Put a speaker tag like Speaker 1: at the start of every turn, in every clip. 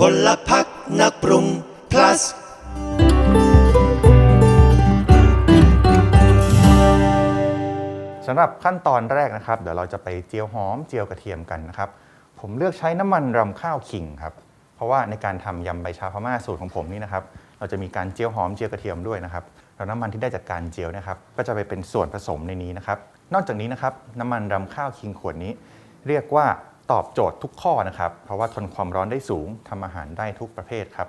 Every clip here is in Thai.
Speaker 1: พลพักนักปรุง plus
Speaker 2: สำหรับขั้นตอนแรกนะครับ เดี๋ยวเราจะไปเจียวหอมเจียวกระเทียมกันนะครับ ผมเลือกใช้น้ำมันรำข้าวขิงครับ เพราะว่าในการทำยำใบชาพม่าสูตรของผมนี่นะครับ เราจะมีการเจียวหอมเจียวกระเทียมด้วยนะครับแล้วน้ำมันที่ได้จากการเจียวนะครับ ก็จะไปเป็นส่วนผสมในนี้นะครับ นอกจากนี้นะครับน้ำมันรำข้าวคิงขวดนี้ เรียกว่า ตอบโจทย์ทุกข้อนะครับ เพราะว่าทนความร้อนได้สูงทำอาหารได้ทุกประเภทครับ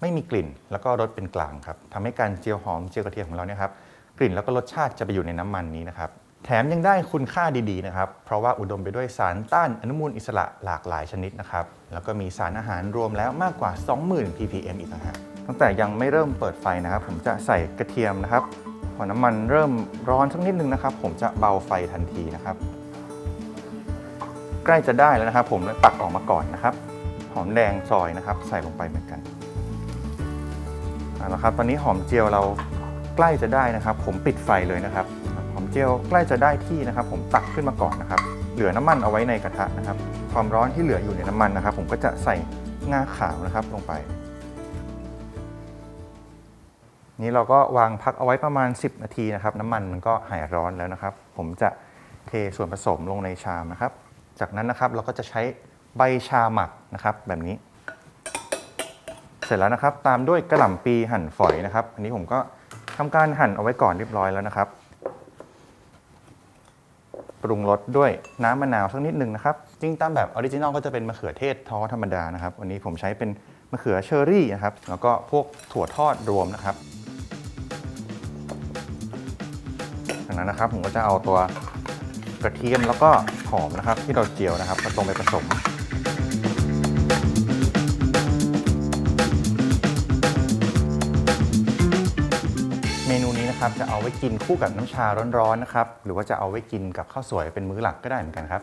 Speaker 2: ไม่มีกลิ่นแล้วก็รสเป็นกลางครับทำให้การเจียวหอมเจียวกระเทียมของเราเนี่ยครับกลิ่นแล้วก็รสชาติจะไปอยู่ในน้ำมันนี้นะครับ แถมยังได้คุณค่าดีๆนะครับ เพราะว่าอุดมไปด้วยสารต้านอนุมูลอิสระหลากหลายชนิดนะครับ แล้วก็มีสารอาหารรวมแล้วมากกว่า 20,000 ppm อีกต่างหากตั้งแต่ยังไม่เริ่มเปิดไฟนะครับ ผมจะใส่กระเทียมนะครับพอน้ำมันเริ่มร้อนสักนิดนึงนะครับ ผมจะเบาไฟทันทีนะครับ ใกล้จะได้แล้วนะครับ ผมตักออกมาก่อนนะครับ หอมแดงซอยนะครับ ใส่ลงไปเหมือนกันเอาละครับ ตอนนี้หอมเจียวเราใกล้จะได้นะครับ ผมปิดไฟเลยนะครับ หอมเจียวใกล้จะได้ที่นะครับ ผมตักขึ้นมาก่อนนะครับ เหลือน้ำมันเอาไว้ในกระทะนะครับ ความร้อนที่เหลืออยู่ในน้ำมันนะครับ ผมก็จะใส่งาขาวนะครับลงไป นี้เราก็วางพักเอาไว้ประมาณ 10 นาทีนะครับ น้ำมันมันก็หายร้อนแล้วนะครับ ผมจะเทส่วนผสมลงในชามนะครับ จากนั้นนะครับเราก็จะใช้ใบชาหมักนะครับแบบนี้ เสร็จแล้วนะครับตามด้วยกระหล่ำปีหั่นฝอยนะครับ อันนี้ผมก็ทำการหั่นเอาไว้ก่อนเรียบร้อยแล้วนะครับ ปรุงรสด้วยน้ำมะนาวสักนิดหนึ่งนะครับ จริงตามแบบออริจินอลก็จะเป็นมะเขือเทศท้อธรรมดานะครับ วันนี้ผมใช้เป็นมะเขือเชอรี่นะครับ แล้วก็พวกถั่วทอดรวมนะครับ จากนั้นนะครับผมก็จะเอาตัว กระเทียมแล้วก็หอมนะครับ ที่เราเจียวนะครับมาตรงไปผสมเมนูนี้นะครับจะเอาไว้กินคู่กับน้ำชาร้อนๆนะครับ หรือว่าจะเอาไว้กินกับข้าวสวยเป็นมื้อหลักก็ได้เหมือนกันครับ